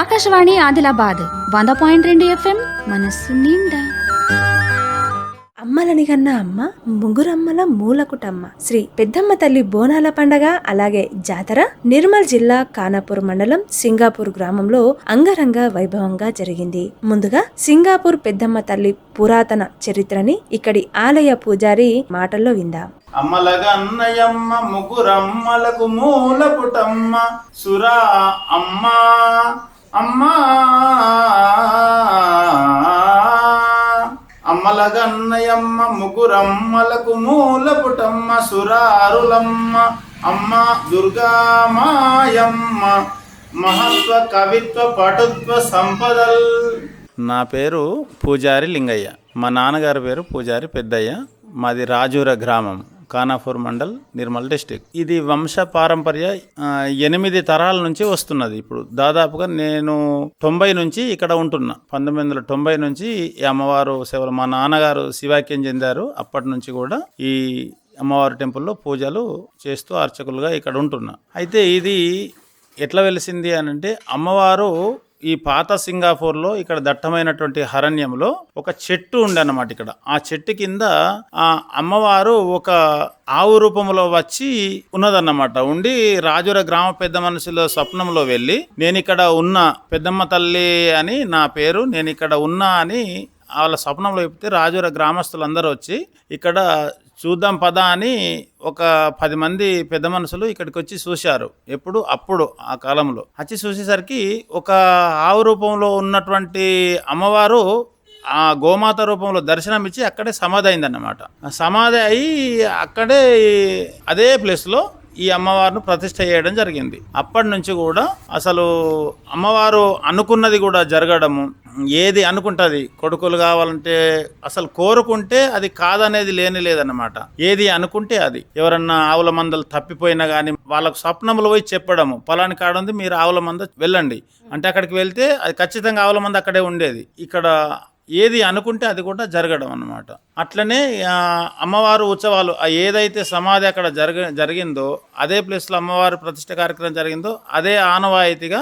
ఆకాశవాణి ఆదిలాబాద్ వంద పాయింట్ రెండు ఎఫ్ఎం మనస్సు నిండా. అమ్మలని కన్నా అమ్మ ముగ్గురమ్మల మూలకుటమ్మ. శ్రీ పెద్దమ్మ తల్లి బోనాల పండగ అలాగే జాతర నిర్మల్ జిల్లా కానాపూర్ మండలం సింగాపూర్ గ్రామంలో అంగరంగ వైభవంగా జరిగింది. ముందుగా సింగాపూర్ పెద్దమ్మ తల్లి పురాతన చరిత్రని ఇక్కడి ఆలయ పూజారి మాటల్లో విందాం. అమ్మలగన్నయమ్మ ముగ్గురమ్మలకు మూల పుటమ్మ సురా అమ్మ. అమ్మా! అమ్మలగన్నయమ్మ ముగ్గురమ్మలకు మూల పుటమ్మ సురారులమ్మ అమ్మ దుర్గామాయమ్మ మహత్వ కవిత్వ పటుత్వ సంపదల్. నా పేరు పూజారి లింగయ్య. మా నాన్నగారి పేరు పూజారి పెద్దయ్య. మాది రాజూర గ్రామం. ఖానాపూర్ మండల్ నిర్మల్ డిస్టిక్ ఇది వంశ పారంపర్య ఎనిమిది తరాల నుంచి వస్తున్నది. ఇప్పుడు దాదాపుగా నేను తొంభై నుంచి ఇక్కడ ఉంటున్నా. పంతొమ్మిది వందల తొంభై నుంచి ఈ అమ్మవారు సేవలు మా నాన్నగారు శివాక్యం చెందారు. అప్పటి నుంచి కూడా ఈ అమ్మవారి టెంపుల్లో పూజలు చేస్తూ అర్చకులుగా ఇక్కడ ఉంటున్నా. అయితే ఇది ఎట్లా వెలిసింది అని అంటే అమ్మవారు ఈ పాత సింగాపూర్లో ఇక్కడ దట్టమైనటువంటి అరణ్యంలో ఒక చెట్టు ఉండనమాట ఇక్కడ. ఆ చెట్టు కింద ఆ అమ్మవారు ఒక ఆవు రూపంలో వచ్చి ఉన్నదన్నమాట. ఉండి రాజుర గ్రామ పెద్ద మనుషుల స్వప్నంలో వెళ్ళి నేను ఇక్కడ ఉన్న పెద్దమ్మ తల్లి అని నా పేరు నేను ఇక్కడ ఉన్నా అని వాళ్ళ స్వప్నంలో చెప్తే రాజుర గ్రామస్తులందరూ వచ్చి ఇక్కడ చూద్దాం పదా అని ఒక పది మంది పెద్ద మనుషులు ఇక్కడికి వచ్చి చూశారు. ఎప్పుడు? అప్పుడు ఆ కాలంలో. వచ్చి చూసేసరికి ఒక ఆవు రూపంలో ఉన్నటువంటి అమ్మవారు ఆ గోమాత రూపంలో దర్శనం ఇచ్చి అక్కడే సమాధి అయిందన్నమాట సమాధి అయి అక్కడే అదే ప్లేస్లో ఈ అమ్మవారిని ప్రతిష్ట చేయడం జరిగింది. అప్పటి నుంచి కూడా అసలు అమ్మవారు అనుకున్నది కూడా జరగడము ఏది అనుకుంటుంది? కొడుకులు కావాలంటే అసలు కోరుకుంటే అది కాదనేది లేని లేదన్నమాట. ఏది అనుకుంటే అది. ఎవరన్నా ఆవుల మందలు తప్పిపోయినా కానీ వాళ్ళకు స్వప్నములు పోయి చెప్పడము. పలాని కాడ ఉంది మీరు ఆవుల మంద వెళ్ళండి. అంటే అక్కడికి వెళ్తే అది ఖచ్చితంగా ఆవుల మంద అక్కడే ఉండేది. ఇక్కడ ఏది అనుకుంటే అది కూడా జరగడం అన్నమాట. అట్లనే అమ్మవారు ఉత్సవాలు ఏదైతే సమాధి అక్కడ జరగ జరిగిందో అదే ప్లేస్లో అమ్మవారి ప్రతిష్ట కార్యక్రమం జరిగిందో అదే ఆనవాయితీగా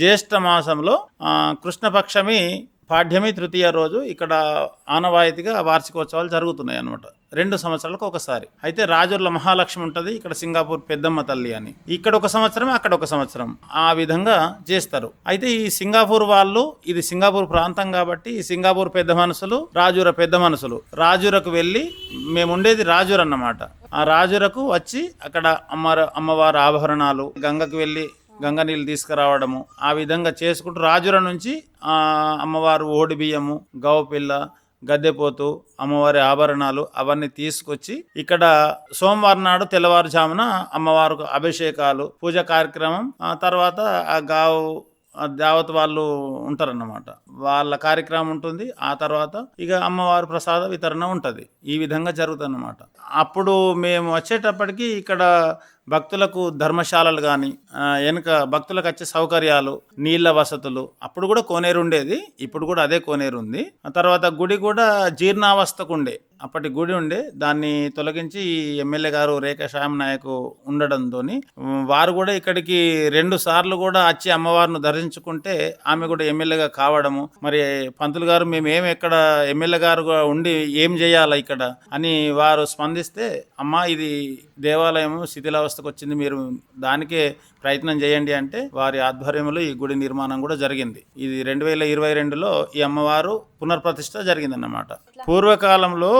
జ్యేష్ఠ మాసంలో కృష్ణపక్షమి పాఠ్యమి తృతీయ రోజు ఇక్కడ ఆనవాయితీగా వార్షికోత్సవాలు జరుగుతున్నాయి అన్నమాట రెండు సంవత్సరాలకు ఒకసారి. అయితే రాజుల మహాలక్ష్మి ఉంటుంది ఇక్కడ సింగాపూర్ పెద్దమ్మ తల్లి అని. ఇక్కడ ఒక సంవత్సరం అక్కడ ఒక సంవత్సరం. ఆ విధంగా చేస్తారు. అయితే ఈ సింగాపూర్ వాళ్ళు ఇది సింగాపూర్ ప్రాంతం కాబట్టి ఈ సింగాపూర్ పెద్ద మనుషులు రాజుర పెద్ద మనుషులు రాజురకు వెళ్ళి మేము ఉండేది రాజుర్ అన్నమాట. ఆ రాజురకు వచ్చి అక్కడ అమ్మ అమ్మవారి ఆభరణాలు గంగకు వెళ్ళి గంగ నీళ్ళు తీసుకురావడము ఆ విధంగా చేసుకుంటూ రాజుల నుంచి అమ్మవారు ఓడి బియ్యము గవపిల్ల గద్దెపోతు అమ్మవారి ఆభరణాలు అవన్నీ తీసుకొచ్చి ఇక్కడ సోమవారం నాడు తెల్లవారుజామున అమ్మవారికి అభిషేకాలు పూజ కార్యక్రమం ఆ తర్వాత ఆ గావు దేవత దావత్ వాళ్ళు ఉంటారన్నమాట. వాళ్ళ కార్యక్రమం ఉంటుంది ఆ తర్వాత ఇక అమ్మవారి ప్రసాద వితరణ ఉంటుంది. ఈ విధంగా జరుగుతుందన్నమాట. అప్పుడు మేము వచ్చేటప్పటికి ఇక్కడ భక్తులకు ధర్మశాలలు కానీ వెనుక భక్తులకు వచ్చే సౌకర్యాలు నీళ్ళ వసతులు అప్పుడు కూడా కోనేరు ఉండేది ఇప్పుడు కూడా అదే కోనేరు ఉంది. ఆ తర్వాత గుడి కూడా జీర్ణావస్థకు ఉండే. అప్పటి గుడి ఉండే. దాన్ని తొలగించి ఈ ఎమ్మెల్యే గారు రేఖ శ్యామ్ నాయక్ ఉండడంతో వారు కూడా ఇక్కడికి రెండు సార్లు కూడా వచ్చి అమ్మవారిని దర్శించుకుంటే ఆమె కూడా ఎమ్మెల్యేగా కావడము. మరి పంతులు గారు మేము ఏం ఎక్కడ ఎమ్మెల్యే గారు ఉండి ఏం చేయాలి ఇక్కడ అని వారు స్పందిస్తే అమ్మా ఇది దేవాలయం శిథిలావస్థకు వచ్చింది మీరు దానికే ప్రయత్నం చేయండి అంటే వారి ఆధ్వర్యంలో ఈ గుడి నిర్మాణం కూడా జరిగింది. ఇది రెండు వేల ఇరవై రెండులో ఈ అమ్మవారు పునర్ప్రతిష్ఠ జరిగిందన్నమాట. పూర్వకాలంలో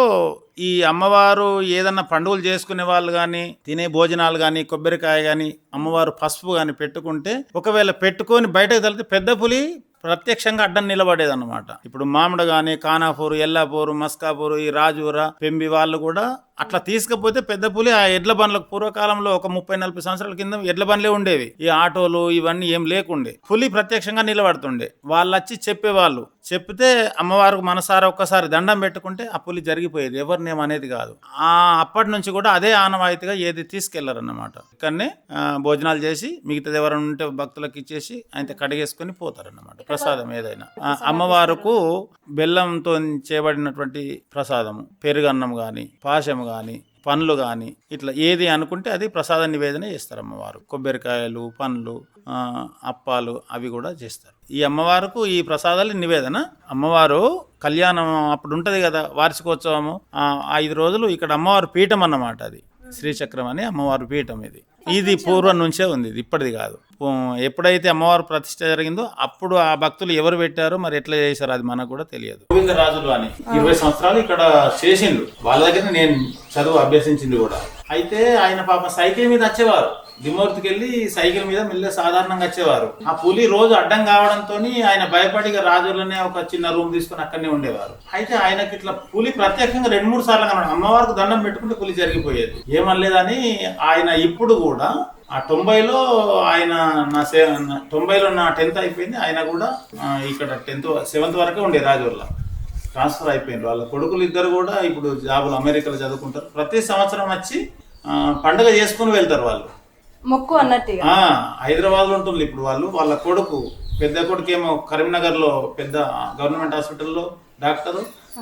ఈ అమ్మవారు ఏదన్నా పండుగలు చేసుకునే వాళ్ళు కానీ తినే భోజనాలు కానీ కొబ్బరికాయ కానీ అమ్మవారు పసుపు కానీ పెట్టుకుంటే ఒకవేళ పెట్టుకొని బయటకు తలితే పెద్ద పులి ప్రత్యక్షంగా అడ్డం నిలబడేదన్నమాట. ఇప్పుడు మామిడి కానీ కానాపూరు ఎల్లాపూరు మస్కాపూరు ఈ రాజూర పెంబి వాళ్ళు కూడా అట్లా తీసుకపోతే పెద్ద పులి ఆ ఎడ్ల బండ్లకు పూర్వకాలంలో ఒక ముప్పై నలభై సంవత్సరాల కింద ఎడ్ల బండ్లే ఉండేవి. ఈ ఆటోలు ఇవన్నీ ఏం లేకుండే. పులి ప్రత్యక్షంగా నిలబడుతుండే. వాళ్ళు వచ్చి చెప్పేవాళ్ళు. చెప్తే అమ్మవారికి మనసారా ఒక్కసారి దండం పెట్టుకుంటే ఆ పులి జరిగిపోయేది. ఎవరినేం అనేది కాదు. ఆ అప్పటి నుంచి కూడా అదే ఆనవాయితీగా ఏది తీసుకెళ్ళారన్నమాట. ఇక్కడనే భోజనాలు చేసి మిగతాది ఎవరైనా ఉంటే భక్తులకు ఇచ్చేసి ఆయన కడిగేసుకొని పోతారన్నమాట. ప్రసాదం ఏదైనా. అమ్మవారుకు బెల్లంతో చేయబడినటువంటి ప్రసాదము. పెరుగన్నం కానీ పాశం కానీ పండ్లు కానీ ఇట్లా ఏది అనుకుంటే అది ప్రసాద నివేదన చేస్తారు అమ్మవారు. కొబ్బరికాయలు పండ్లు అప్పాలు అవి కూడా చేస్తారు. ఈ అమ్మవారికి ఈ ప్రసాదాలు నివేదన. అమ్మవారు కళ్యాణం అప్పుడు ఉంటుంది కదా వార్షికోత్సవము. ఐదు రోజులు ఇక్కడ అమ్మవారు పీఠం అన్నమాట అది. శ్రీచక్రం అని అమ్మవారి పీఠం ఇది. ఇది పూర్వం నుంచే ఉంది ఇది ఇప్పటిది కాదు. ఎప్పుడైతే అమ్మవారు ప్రతిష్ట జరిగిందో అప్పుడు ఆ భక్తులు ఎవరు పెట్టారో మరి ఎట్లా చేశారో అది మనకు కూడా తెలియదు. గోవిందరాజులు అని ఇరవై సంవత్సరాలు ఇక్కడ చేసిండు. వాళ్ళ దగ్గర నేను చదువు అభ్యసించింది కూడా. అయితే ఆయన పాప సైకిల్ మీద వచ్చేవారు. దిమూర్తికి వెళ్ళి సైకిల్ మీద మెల్లె సాధారణంగా వచ్చేవారు. ఆ పులి రోజు అడ్డం కావడంతో ఆయన భయపడి రాజులనే ఒక చిన్న రూమ్ తీసుకొని అక్కడనే ఉండేవారు. అయితే ఆయనకి ఇట్లా పులి ప్రత్యేకంగా రెండు మూడు సార్లు కనబడి అమ్మవారికి దండం పెట్టుకుంటే పులి జరిగిపోయేది. ఏమనలేదని ఆయన ఇప్పుడు కూడా ఆ తొంభైలో ఆయన నా సే తొంభైలో నా టెన్త్ అయిపోయింది. ఆయన కూడా ఇక్కడ టెన్త్ సెవెంత్ వరకే ఉండే రాజుల్లో ట్రాన్స్ఫర్ అయిపోయింది వాళ్ళ కొడుకులు ఇద్దరు కూడా ఇప్పుడు జాబులు అమెరికాలో చదువుకుంటారు. ప్రతి సంవత్సరం వచ్చి పండుగ చేసుకుని వెళ్తారు వాళ్ళు. మొక్కు అన్నట్టు హైదరాబాద్లో ఉంటుంది ఇప్పుడు వాళ్ళు. వాళ్ళ కొడుకు పెద్ద కొడుకు ఏమో కరీంనగర్లో పెద్ద గవర్నమెంట్ హాస్పిటల్లో డాక్టర్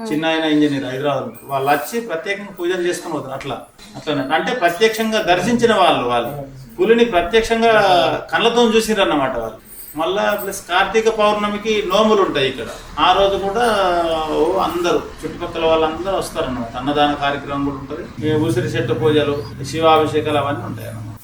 చిన్న ఆయన ఇంజనీర్ హైదరాబాద్. వాళ్ళు వచ్చి ప్రత్యేకంగా పూజలు చేసుకుని పోతారు అట్లా. అట్లా అంటే ప్రత్యక్షంగా దర్శించిన వాళ్ళు వాళ్ళు. పులిని ప్రత్యక్షంగా కళ్ళతో చూసిర్రు అన్నమాట వాళ్ళు. మళ్ళా ప్లస్ కార్తీక పౌర్ణమికి నోములు ఉంటాయి ఇక్కడ. ఆ రోజు కూడా అందరూ చుట్టుపక్కల వాళ్ళందరూ వస్తారు అన్నమాట అన్నదాన కార్యక్రమం కూడా ఉంటుంది. ఉసిరి చెట్టు పూజలు శివాభిషేకాలు అవన్నీ ఉంటాయి అన్నమాట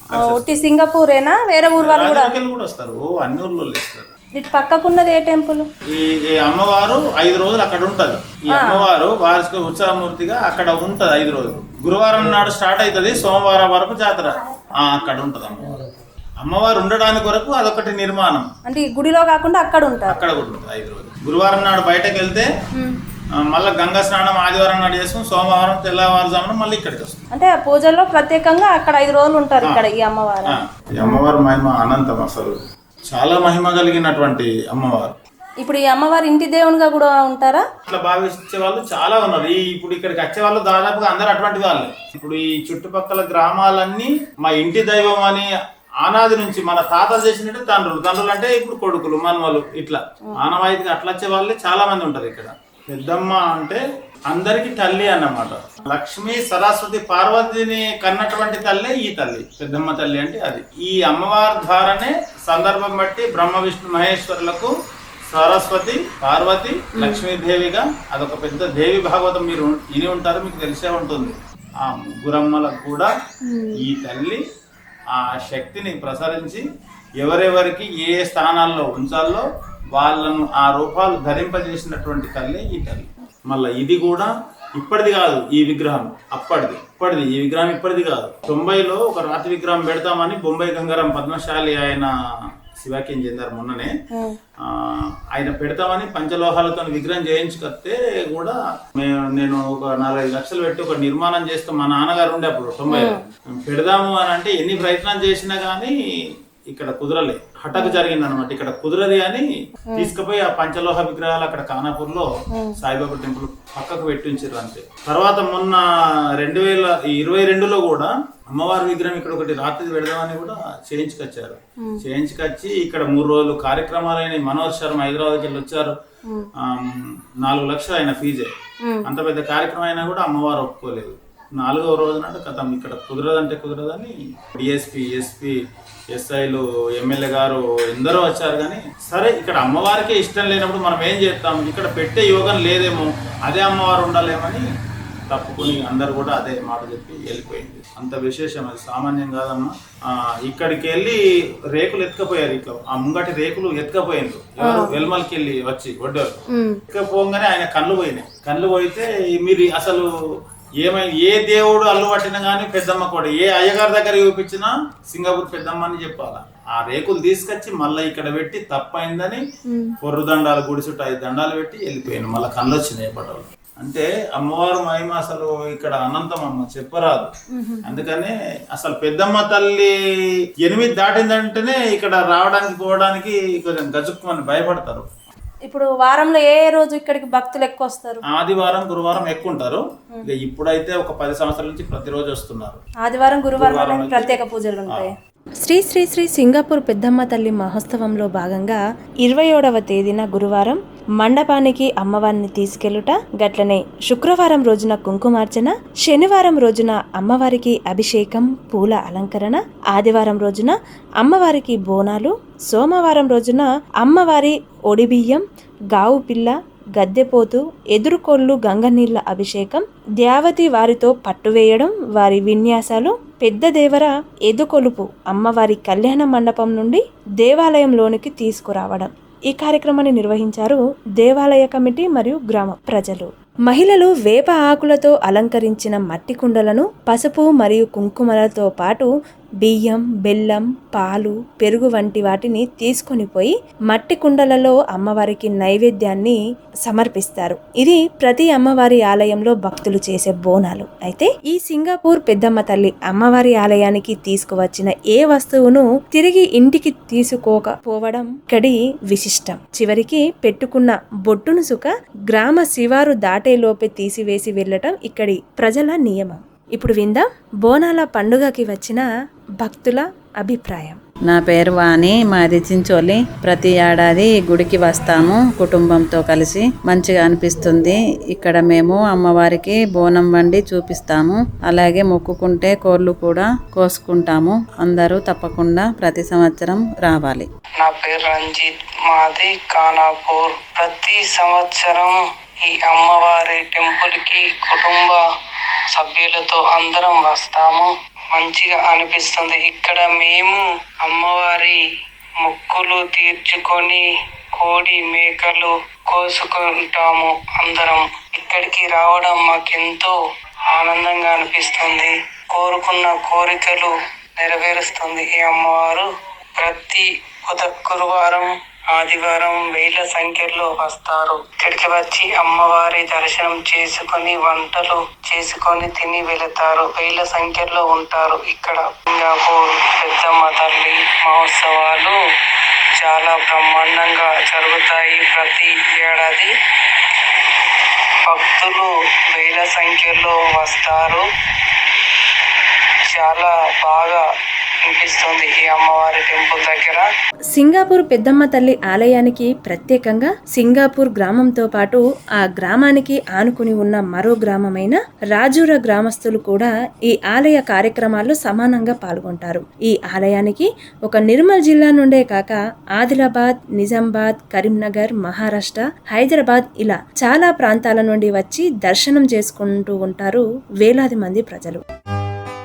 సింగపూరేనా? వేరే ఊరు వాళ్ళు కూడా? కూడా వస్తారు. అన్ని ఊర్లో ఇస్తారు ఇటు పక్కకున్నది ఏ టెంపుల్? ఈ అమ్మవారు ఐదు రోజులు అక్కడ ఉంటది. ఈ అమ్మవారు వార్షిక ఉత్సవమూర్తిగా అక్కడ ఉంటది ఐదు రోజులు. గురువారం నాడు స్టార్ట్ అవుతుంది సోమవారం వరకు జాతర. ఆ, అక్కడ ఉంటది అమ్మవారు. అమ్మవారు ఉండడానికి వరకు అదొకటి నిర్మాణం. అంటే ఈ గుడిలో కాకుండా అక్కడ ఉంటారు అక్కడ కూడా ఉంటుంది ఐదు రోజులు. గురువారం నాడు బయటకు వెళ్తే మళ్ళా గంగా స్నానం ఆదివారం నాడు చేసుకుని సోమవారం తెల్లవారుజామున మళ్ళీ ఇక్కడికి వస్తుంది అంటే ఆ పూజల్లో ప్రత్యేకంగా అక్కడ ఐదు రోజులు ఉంటారు ఇక్కడ ఈ అమ్మవారు. ఈ అమ్మవారి మహిమ అనంతం అసలు. చాలా మహిమ కలిగినటువంటి అమ్మవారు. ఇప్పుడు ఈ అమ్మవారి ఇంటి దేవునిగా కూడా ఉంటారా? అట్లా భావించే వాళ్ళు చాలా ఉన్నారు. ఈ ఇప్పుడు ఇక్కడికి వచ్చే వాళ్ళు దాదాపుగా అందరు అటువంటి వాళ్ళే. ఇప్పుడు ఈ చుట్టుపక్కల గ్రామాలన్నీ మా ఇంటి దైవం అని ఆనాది నుంచి మన తాతలు చేసినట్టు తండ్రులు. తండ్రులు అంటే ఇప్పుడు కొడుకులు మనవలు ఇట్లా. ఆనవాయితీగా అట్లా వచ్చే వాళ్ళే చాలా మంది ఉంటారు ఇక్కడ. పెద్దమ్మ అంటే అందరికి తల్లి అన్నమాట. లక్ష్మి సరస్వతి పార్వతిని కన్నటువంటి తల్లి ఈ తల్లి పెద్దమ్మ తల్లి అంటే అది. ఈ అమ్మవారి ద్వారానే సందర్భం బట్టి బ్రహ్మ విష్ణు మహేశ్వరులకు సరస్వతి పార్వతి లక్ష్మీదేవిగా అదొక పెద్ద దేవి భాగవతం మీరు విని ఉంటారు మీకు తెలిసే ఉంటుంది. ఆ ముగ్గురమ్మలకు కూడా ఈ తల్లి ఆ శక్తిని ప్రసరించి ఎవరెవరికి ఏ స్థానాల్లో ఉంచాలో వాళ్ళను ఆ రూపాలు ధరింపజేసినటువంటి తల్లి ఈ తల్లి. మళ్ళీ ఇది కూడా ఇప్పటిది కాదు ఈ విగ్రహం. అప్పటిది. ఇప్పటిది. ఈ విగ్రహం ఇప్పటిది కాదు. తొంభైలో ఒక రాతి విగ్రహం పెడతామని బొంబాయి గంగారం పద్మశాలి ఆయన శివాకి చెందారు మొన్ననే. ఆయన పెడతామని పంచలోహాలతో విగ్రహం చేయించుకొస్తే కూడా నేను ఒక నాలుగైదు లక్షలు పెట్టి ఒక నిర్మాణం చేస్తాం మా నాన్నగారు ఉండే అప్పుడు తొంభై పెడదాము అని అంటే ఎన్ని ప్రయత్నాలు చేసినా కానీ ఇక్కడ కుదరలే. హఠకు జరిగింది అనమాట ఇక్కడ కుదరది అని తీసుకుపోయి ఆ పంచలోహ విగ్రహాలు అక్కడ కానాపూర్లో సాయిబాబా టెంపుల్ పక్కకు పెట్టించారు అంతే. తర్వాత మొన్న రెండు వేల ఇరవై రెండులో కూడా అమ్మవారి విగ్రహం ఇక్కడ ఒకటి రాత్రి పెడదామని కూడా చేయించుకొచ్చారు. చేయించుకొచ్చి ఇక్కడ మూడు రోజులు కార్యక్రమాలైన మనోజ్ శర్మ హైదరాబాద్కి వెళ్ళి వచ్చారు. నాలుగు లక్షలు ఆయన ఫీజే. అంత పెద్ద కార్యక్రమం అయినా కూడా అమ్మవారు ఒప్పుకోలేదు. నాలుగవ రోజు నాడు కథం ఇక్కడ కుదరదంటే కుదరదని డిఎస్పి ఎస్పి ఎస్ఐలు ఎమ్మెల్యే గారు ఎందరో వచ్చారు కానీ సరే ఇక్కడ అమ్మవారికే ఇష్టం లేనప్పుడు మనం ఏం చేస్తాం? ఇక్కడ పెట్టే యోగం లేదేమో అదే అమ్మవారు ఉండాలేమని తప్పుకుని అందరు కూడా అదే మాట చెప్పి వెళ్ళిపోయింది. అంత విశేషం అది సామాన్యం కాదమ్మా. ఆ, ఇక్కడికి వెళ్ళి రేకులు ఎత్తుకపోయారు ఇట్లా. ఆ ముంగటి రేకులు ఎత్తుకపోయిండ్రు. ఎవరు? వెల్మల్కి వెళ్ళి వచ్చి ఒడ్డోరు ఎత్తుకపోగానే ఆయన కళ్ళు పోయినాయి. కళ్ళు పోయితే మీరు అసలు ఏమై ఏ దేవుడు అల్లు పట్టినా కానీ పెద్దమ్మ కూడా ఏ అయ్యగారి దగ్గర చూపించినా సింగపూర్ పెద్దమ్మ అని చెప్పాలా? ఆ రేకులు తీసుకొచ్చి మళ్ళీ ఇక్కడ పెట్టి తప్పైందని పొర్రు దండాలు గుడి చుట్టూ ఐదు దండాలు పెట్టి వెళ్ళిపోయాను. మళ్ళీ కళ్ళు వచ్చినాయి పటలు అంటే అమ్మవారు మహిమ అసలు ఇక్కడ అనంతం అమ్మ చెప్పరాదు. అందుకనే అసలు పెద్దమ్మ తల్లి ఎనిమిది దాటిందంటేనే ఇక్కడ రావడానికి పోవడానికి కొంచెం గజుక్కుమని భయపడతారు. ఇప్పుడు వారంలో ఏ రోజు ఇక్కడికి భక్తులు ఎక్కువ వస్తారు? ఆదివారం గురువారం ఎక్కువ ఉంటారు ఇక ఇప్పుడైతే ఒక పది సంవత్సరాల నుంచి ప్రతిరోజు వస్తున్నారు. ఆదివారం గురువారం ప్రత్యేక పూజలు ఉంటాయి. శ్రీ శ్రీ శ్రీ సింగపూర్ పెద్దమ్మ తల్లి మహోత్సవంలో భాగంగా ఇరవై ఏడవ తేదీన గురువారం మండపానికి అమ్మవారిని తీసుకెళ్ళుట గట్లనే శుక్రవారం రోజున కుంకుమార్చన శనివారం రోజున అమ్మవారికి అభిషేకం పూల అలంకరణ ఆదివారం రోజున అమ్మవారికి బోనాలు సోమవారం రోజున అమ్మవారి ఒడిబియ్యం గావు పిల్ల గద్దెపోతు ఎదురుకొల్లు గంగనీళ్ళ అభిషేకం ద్యావతి వారితో పట్టువేయడం వారి విన్యాసాలు పెద్ద దేవర ఎదుకొలుపు అమ్మవారి కళ్యాణ మండపం నుండి దేవాలయంలోనికి తీసుకురావడం. ఈ కార్యక్రమాన్ని నిర్వహించారు దేవాలయ కమిటీ మరియు గ్రామ ప్రజలు. మహిళలు వేప ఆకులతో అలంకరించిన మట్టి కుండలను పసుపు మరియు కుంకుమలతో పాటు బియ్యం బెల్లం పాలు పెరుగు వంటి వాటిని తీసుకొని పోయి మట్టి కుండలలో అమ్మవారికి నైవేద్యాన్ని సమర్పిస్తారు. ఇది ప్రతి అమ్మవారి ఆలయంలో భక్తులు చేసే బోనాలు. అయితే ఈ సింగపూర్ పెద్దమ్మ తల్లి అమ్మవారి ఆలయానికి తీసుకువచ్చిన ఏ వస్తువును తిరిగి ఇంటికి తీసుకోకపోవడం ఇక్కడి విశిష్టం. చివరికి పెట్టుకున్న బొట్టును సుక గ్రామ శివారు దాటేలోపే తీసివేసి వెళ్ళటం ఇక్కడి ప్రజల నియమం. ఇప్పుడు విందాం. బోనాల పండుగకి వచ్చిన భక్తుల అభిప్రాయం. నా పేరు వాణి మాది చించోలి. ప్రతి ఏడాది గుడికి వస్తాము కుటుంబంతో కలిసి. మంచిగా అనిపిస్తుంది. ఇక్కడ మేము అమ్మవారికి బోనం వండి చూపిస్తాము. అలాగే మొక్కుకుంటే కోళ్ళు కూడా కోసుకుంటాము. అందరూ తప్పకుండా ప్రతి సంవత్సరం రావాలి. నా పేరు రంజిత్. మాది కానాపూర్ ప్రతి సంవత్సరం ఈ అమ్మవారి టెంపుల్కి కుటుంబ సభ్యులతో అందరం వస్తాము. మంచిగా అనిపిస్తుంది. ఇక్కడ మేము అమ్మవారి మొక్కులు తీర్చుకొని కోడి మేకలు కోసుకుంటాము అందరం. ఇక్కడికి రావడం మాకెంతో ఆనందంగా అనిపిస్తుంది. కోరుకున్న కోరికలు నెరవేరుస్తుంది ఈ అమ్మవారు. ప్రతి బుధ గురువారం ఆదివారం వేల సంఖ్యలో వస్తారు. ఇక్కడికి వచ్చి అమ్మవారి దర్శనం చేసుకొని వంటలు చేసుకొని తిని వెళతారు. వేల సంఖ్యలో ఉంటారు. ఇక్కడ సింగాపూర్ పెద్దమ్మ తల్లి మహోత్సవాలు చాలా బ్రహ్మాండంగా జరుగుతాయి. ప్రతి ఏడాది భక్తులు వేల సంఖ్యలో వస్తారు. చాలా బాగా అనిపిస్తుంది ఈ అమ్మవారి టెంపుల్ దగ్గర. సింగాపూర్ పెద్దమ్మ తల్లి ఆలయానికి ప్రత్యేకంగా సింగాపూర్ గ్రామంతో పాటు ఆ గ్రామానికి ఆనుకుని ఉన్న మరో గ్రామమైన రాజూర గ్రామస్తులు కూడా ఈ ఆలయ కార్యక్రమాల్లో సమానంగా పాల్గొంటారు. ఈ ఆలయానికి ఒక నిర్మల్ జిల్లా నుండే కాక ఆదిలాబాద్ నిజామాబాద్ కరీంనగర్ మహారాష్ట్ర హైదరాబాద్ ఇలా చాలా ప్రాంతాల నుండి వచ్చి దర్శనం చేసుకుంటూ ఉంటారు వేలాది మంది ప్రజలు.